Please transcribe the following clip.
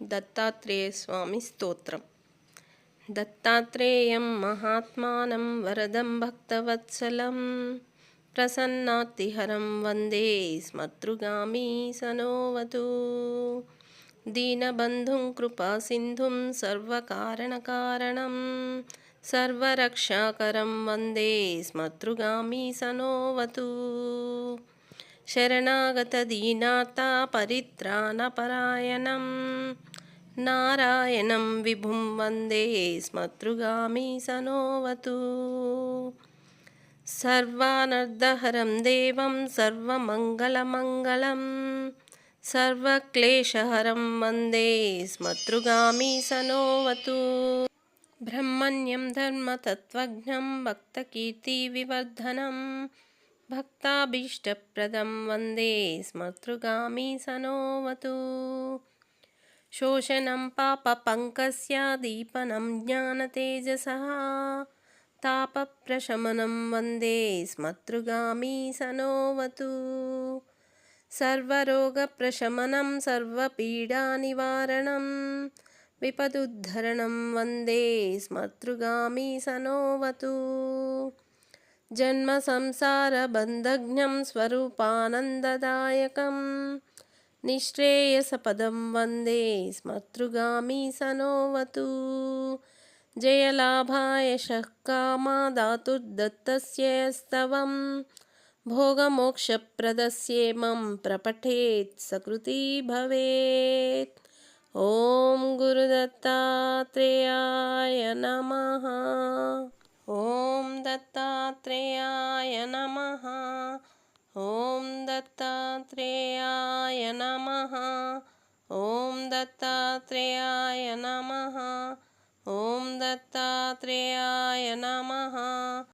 దత్తాత్రేయ స్వామి స్తోత్రం దత్తాత్రేయం మహాత్మానం వరదం భక్తవత్సలం ప్రసన్నాతిహరం వందే స్మతృగామీ సనోవతు దీనబంధుం కృపాసింధుం సర్వకారణకారణం సర్వరక్షాకరం వందే స్మతృగామీ సనోవతు శరణాగత శరణాగతదీనాత పరిత్రాణపరాయణం నారాయణం విభుం వందే స్మతృగామి సనోవతు. సర్వానర్దహరం దేవం సర్వమంగళమంగళం. సర్వక్లేశహరం వందే స్మతృగామి సనోవతు. బ్రహ్మణ్యం ధర్మతత్వజ్ఞం భక్తకీర్తివివర్ధనం భక్తాభీష్టప్రదం వందే స్మతృగామి సనోవతు శోషణం పాప పంకస్య దీపనం జ్ఞానతేజస తాపప్రశమనం వందే స్మతృగామి సనోవతు సర్వరోగప్రశమనం సర్వపీడానివారణం విపదుద్ధరణం వందే స్మతృగామి సనోవతు జన్మ సంసార బంధజ్ఞం స్వరూపానందదాయకం. నిశ్రేయస పదం వందే స్మతృగామి సనోవతు. జయలాభాయ శకామాదాతుర్దత్తస్యస్తవం భోగమోక్షప్రదస్యేమం ప్రపఠేత్ సకృతి భవేత్ ఓం గురుదత్తాత్రేయాయ నమ. ఓం దత్తా दत्तात्रेयाय नमः। ॐ दत्तात्रेयाय नमः। ॐ दत्तात्रेयाय नमः। ॐ दत्तात्रेयाय नमः।